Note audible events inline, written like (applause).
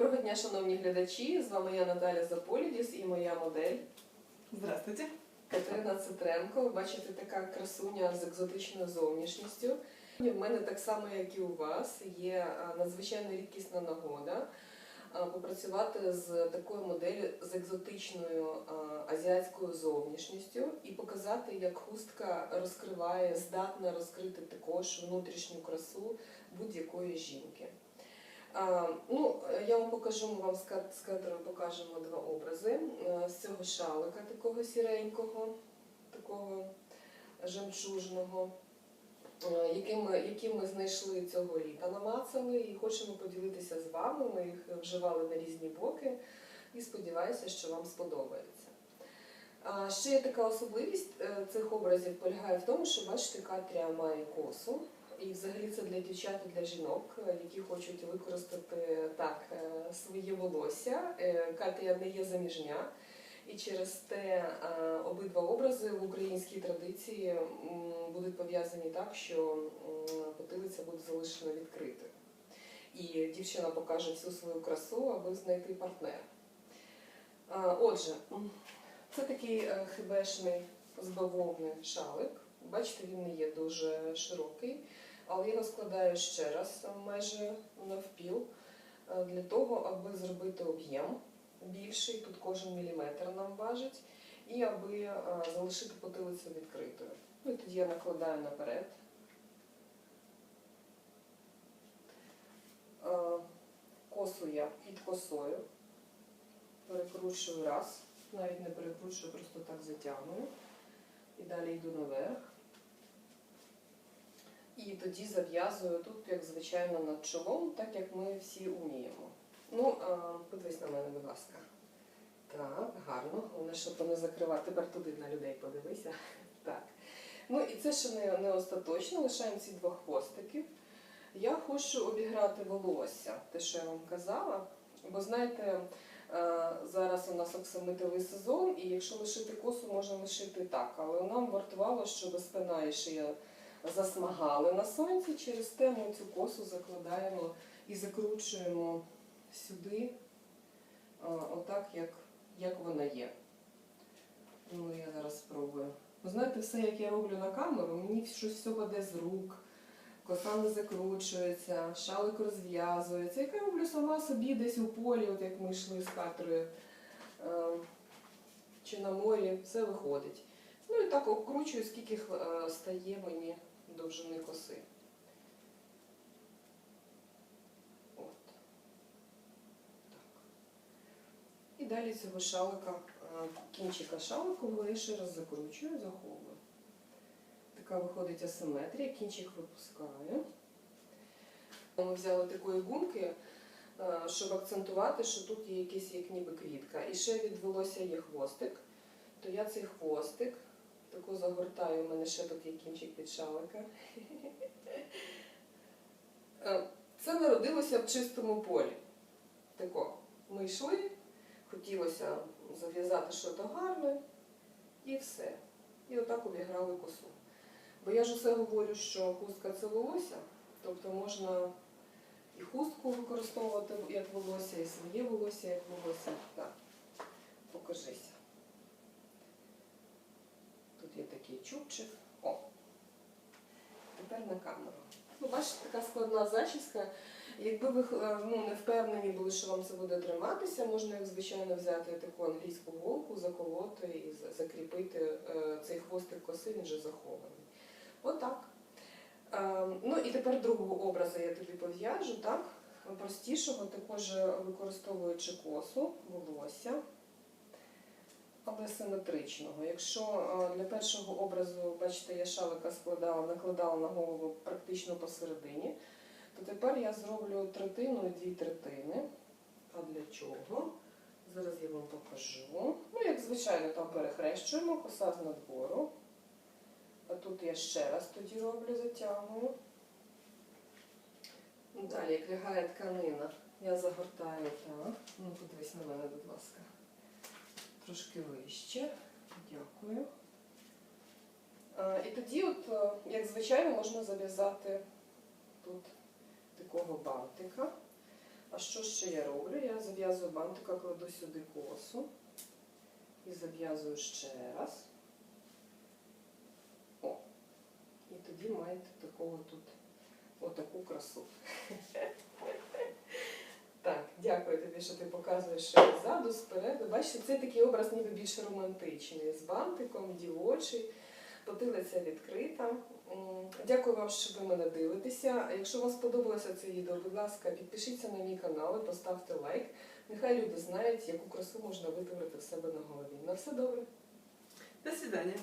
Доброго дня, шановні глядачі. З вами я Наталя Заполідіс і моя модель Здравствуйте. Катерина Цитренко. Ви бачите, така красуня з екзотичною зовнішністю. В мене так само, як і у вас, є надзвичайно рідкісна нагода попрацювати з такою моделлю з екзотичною а, азіатською зовнішністю і показати, як хустка розкриває, здатна розкрити також внутрішню красу будь-якої жінки. А, ну, я вам покажу, ми вам з Кат- покажемо два образи Е, з цього шалика такого сіренького, такого жемчужного, е, які ми знайшли цього літа, намацали і хочемо поділитися з вами. Ми їх вживали на різні боки і сподіваюся, що вам сподобається. Ще є така особливість е, цих образів полягає в тому, що бачите, Катря має косу. І взагалі це для дівчат і для жінок, е, які хочуть використати так е, своє волосся. Е, Катря не є заміжня, і через те обидва образи в українській традиції будуть пов'язані так, що потилиця буде залишена відкритою. І дівчина покаже всю свою красу, аби знайти партнера. Отже, це такий хибешний з бавовни шалик. Бачите, він не є дуже широкий, але я його складаю ще раз майже навпіл е, для того, аби зробити об'єм більший, тут кожен міліметр нам важить, і аби е, залишити потилицю відкритою. Ну і тоді я накладаю наперед. Е, Косу я під косою, перекручую раз, навіть не перекручую, просто так затягую. І далі йду наверх. І тоді зав'язую тут, як звичайно, над чолом, так як ми всі уміємо. Ну, подивись на мене, будь ласка. Так, гарно. Головне, щоб не закривати. Тепер туди на людей подивися. (laughs) Так. Ну і це ще не, не остаточно, лишаємо ці два хвостики. Я хочу обіграти волосся, те, що я вам казала. Бо знаєте, е, зараз у нас оксамитовий сезон, і якщо лишити косу, можна лишити так. Але нам вартувало, щоб спина і шия засмагали на сонці. Через те ми цю косу закладаємо і закручуємо сюди, отак, як, як вона є. Ну, я зараз спробую. Ви знаєте, все, як я роблю на камеру, мені щось все паде з рук, коса не закручується, шалик розв'язується. Як я роблю сама собі десь у полі, от як ми йшли з Катрою е, чи на морі, все виходить. Ну і так обкручую, скільки е, стає мені довжини коси. От. Так. І далі цього шалика, е, кінчика шалику я ще раз закручую, заховую. Така виходить асиметрія, кінчик випускаю. Ми взяли такої гумки, е, щоб акцентувати, що тут є якийсь як ніби квітка. І ще від волосся є хвостик, то я цей хвостик таку загортаю, у мене ще є кінчик від шалика. (laughs) Е, Це народилося в чистому полі. Тако. Ми йшли, хотілося зав'язати щось гарне, і все. І отак обіграли косу. Бо я ж усе говорю, що хустка це волосся, тобто можна і хустку використовувати як волосся, і своє волосся як волосся. Так, покажися. Тут є такий чубчик. О! Тепер на камеру. Ну, бачите, така складна зачіска. Якби ви е, ну, не впевнені були, що вам це буде триматися, можна, як звичайно, взяти таку англійську голку, заколоти і закріпити е, цей хвостик коси, він вже захований. Отак. Е, Ну і тепер другого образу я тобі пов'яжу, так? Простішого, також використовуючи косу, волосся, але симетричного. Якщо е, для першого образу, бачите, я шалика складала, накладала на голову практично посередині, то тепер я зроблю третину і дві третини. А для чого? Зараз я вам покажу. Ну, як звичайно, там перехрещуємо, коса з надбору. А тут я ще раз тоді роблю, затягую. Далі, як лягає тканина, я загортаю так. Ну, подивись на мене, будь ласка. Трошки вище. Дякую. І тоді, от, е, як звичайно, можна зав'язати тут такого бантика. А що ще я роблю? Я зав'язую бантика, кладу сюди косу і зав'язую ще раз. О, і тоді маєте такого тут отаку красу. (laughs) Дякую тобі, що ти показуєш ззаду, спереду. Бачите, це такий образ ніби більш романтичний, з бантиком, дівочий, потилиця відкрита. Дякую вам, що ви мене дивитеся. Якщо вам сподобалося це відео, будь ласка, підпишіться на мій канал і поставте лайк. Нехай люди знають, яку красу можна витворити в себе на голові. На все добре. До свидания.